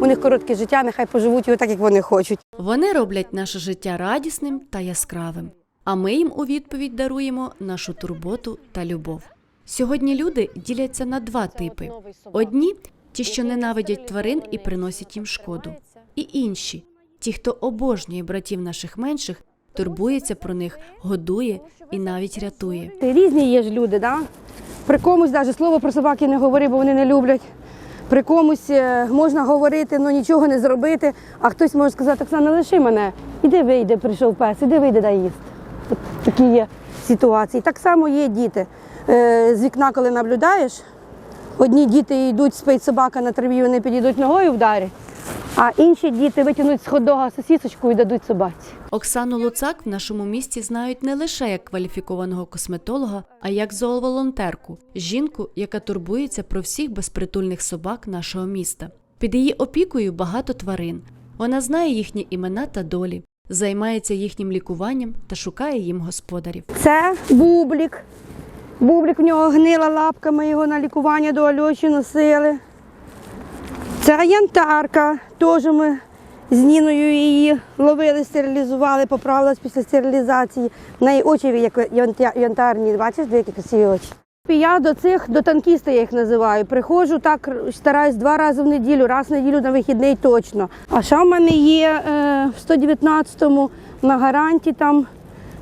У них коротке життя, нехай поживуть його так, як вони хочуть. Вони роблять наше життя радісним та яскравим, а ми їм у відповідь даруємо нашу турботу та любов. Сьогодні люди діляться на два типи: одні ті, що ненавидять тварин і приносять їм шкоду, і інші ті, хто обожнює братів наших менших, турбується про них, годує і навіть рятує. Різні є ж люди, да? При комусь навіть слово про собаки не говори, бо вони не люблять. При комусь е, можна говорити, але нічого не зробити, а хтось може сказати, Оксана, лиши мене, іди вийде, прийшов пес, іди вийде дай їсти. Такі є ситуації. Так само є діти. Е, З вікна, коли наблюдаєш, одні діти йдуть, спить собака на траві, вони підійдуть ногою вдарять, а інші діти витягнуть з ходога сосісочку і дадуть собаці. Оксану Луцак в нашому місті знають не лише як кваліфікованого косметолога, а як зооволонтерку, жінку, яка турбується про всіх безпритульних собак нашого міста. Під її опікою багато тварин. Вона знає їхні імена та долі, займається їхнім лікуванням та шукає їм господарів. Це бублік. Бублік в нього гнила лапка, ми його на лікування до Альоші носили. Це янтарка, теж ми з Ніною її ловили, стерилізували, поправилась після стерилізації. В неї очі як янтарні, бачиш, деякі красиві очі. Я до цих, до танкіста я їх називаю. Приходжу так, стараюсь два рази в неділю, раз в неділю на вихідний точно. А ще в мене є е, в 119-му на гаранті там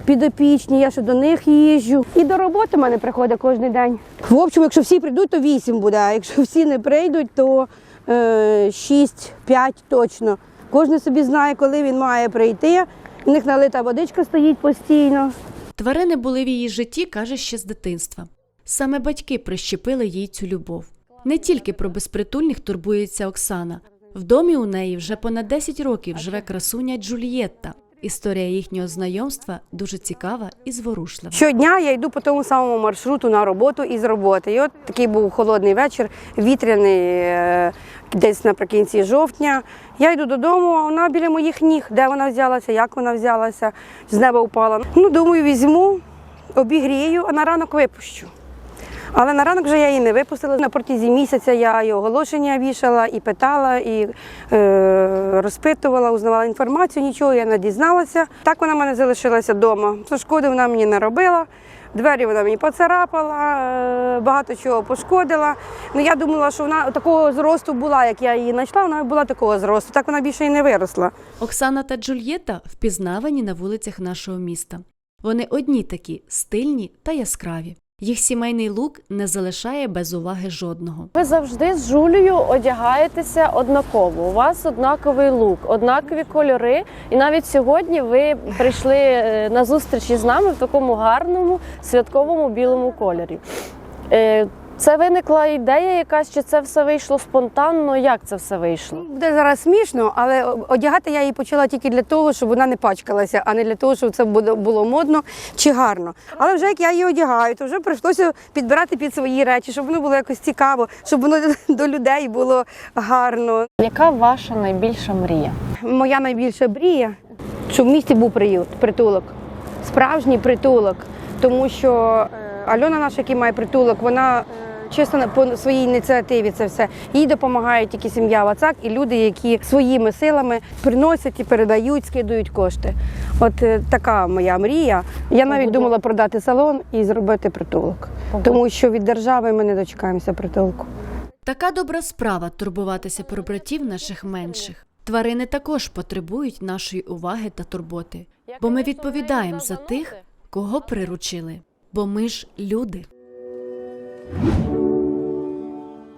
підопічні, я ще до них їжджу. І до роботи в мене приходить кожен день. В общем, якщо всі прийдуть, то 8 буде, а якщо всі не прийдуть, то 6-5 точно. Кожен собі знає, коли він має прийти. У них налита водичка стоїть постійно. Тварини були в її житті, каже ще з дитинства. Саме батьки прищепили їй цю любов. Не тільки про безпритульних турбується Оксана. В домі у неї вже понад 10 років живе красуня Джульєтта. Історія їхнього знайомства дуже цікава і зворушлива. Щодня я йду по тому самому маршруту на роботу і з роботи. І от такий був холодний вечір, вітряний, е, десь наприкінці жовтня. Я йду додому, а вона біля моїх ніг. Де вона взялася, як вона взялася, з неба впала. Ну, думаю, візьму, обігрію, а на ранок випущу. Але на ранок вже я її не випустила. На протязі місяця я і оголошення вішала, і питала, і е, розпитувала, узнавала інформацію, нічого я не дізналася. Так вона в мене залишилася вдома. Шкоди вона мені не робила. Двері вона мені поцарапала, е, багато чого пошкодила. Ну я думала, що вона такого зросту була, як я її знайшла, вона була такого зросту. Так вона більше і не виросла. Оксана та Джульєта впізнавані на вулицях нашого міста. Вони одні такі стильні та яскраві. Їх сімейний лук не залишає без уваги жодного. Ви завжди з Жулею одягаєтеся однаково. У вас однаковий лук, однакові кольори. І навіть сьогодні ви прийшли е, на зустріч із нами в такому гарному святковому білому кольорі. Це виникла ідея якась, чи це все вийшло спонтанно? Як це все вийшло? Буде зараз смішно, але одягати я її почала тільки для того, щоб вона не пачкалася, а не для того, щоб це було модно чи гарно. Але вже як я її одягаю, то вже прийшлося підбирати під свої речі, щоб воно було якось цікаво, щоб воно до людей було гарно. Яка ваша найбільша мрія? Моя найбільша мрія, щоб в місті був приют, притулок, справжній притулок. Тому що е, Альона наша, яка має притулок, вона е, чисто по своїй ініціативі це все. Їй допомагає тільки сім'я Вацак і люди, які своїми силами приносять і передають, скидують кошти. От е, така моя мрія. Я навіть думала продати салон і зробити притулок, тому що від держави ми не дочекаємося притулку. Така добра справа турбуватися про братів наших менших. Тварини також потребують нашої уваги та турботи, бо ми відповідаємо за тих, кого приручили. Бо ми ж люди.